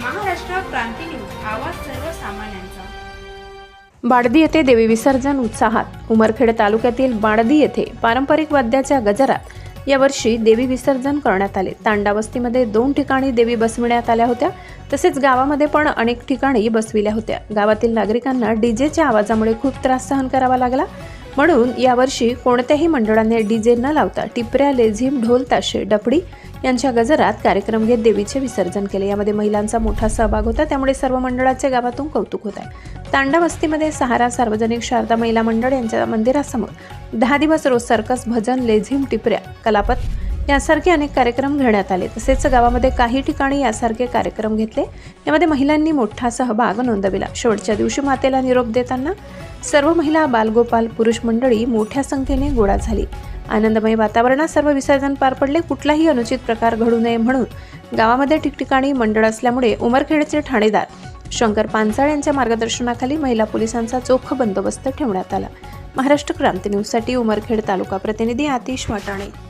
क्रांती news आवाज सर्वसामान्यांचा. बाडदी येथे देवी विसर्जन उत्साहात. उमरखेड तालुक्यातील बाडदी येथे पारंपरिक वाद्याच्या गजरात यावर्षी देवी विसर्जन करण्यात आले. तांडा वस्तीमध्ये दोन ठिकाणी देवी बसविण्यात आल्या होत्या तसेच गावामध्ये पण अनेक ठिकाणी बसविल्या होत्या. गावातील नागरिकांना डीजेच्या आवाजामुळे खूप त्रास सहन करावा लागला. म्हणून यावर्षी कोणत्याही मंडळाने डीजे न लावता टिपऱ्या लेझिम ढोल ताशे डफडी यांच्या गजरात कार्यक्रम घेत देवीचे विसर्जन केले. यामध्ये महिलांचा मोठा सहभाग होता. त्यामुळे सर्व मंडळाचे गावातून कौतुक होत आहे. तांडा वस्तीमध्ये सहारा सार्वजनिक शारदा महिला मंडळ यांच्या मंदिरासमोर दहा दिवस रोज सर्कस भजन लेझिम टिपऱ्या कलापत यासारखे अनेक कार्यक्रम घेण्यात आले. तसेच गावामध्ये काही ठिकाणी यासारखे कार्यक्रम घेतले. यामध्ये महिलांनी मोठा सहभाग नोंदविला. शेवटच्या दिवशी मातेला निरोप देताना सर्व महिला बालगोपाल पुरुष मंडळी मोठ्या संख्येने गोळा झाली. आनंदमय वातावरणात सर्व विसर्जन पार पडले. कुठलाही अनुचित प्रकार घडू नये म्हणून गावामध्ये ठिकठिकाणी मंडळ असल्यामुळे उमरखेडचे ठाणेदार शंकर पांचाळ यांच्या मार्गदर्शनाखाली महिला पोलिसांचा चोख बंदोबस्त ठेवण्यात आला. महाराष्ट्र क्रांती न्यूजसाठी उमरखेड तालुका प्रतिनिधी आतिश वाटाणे.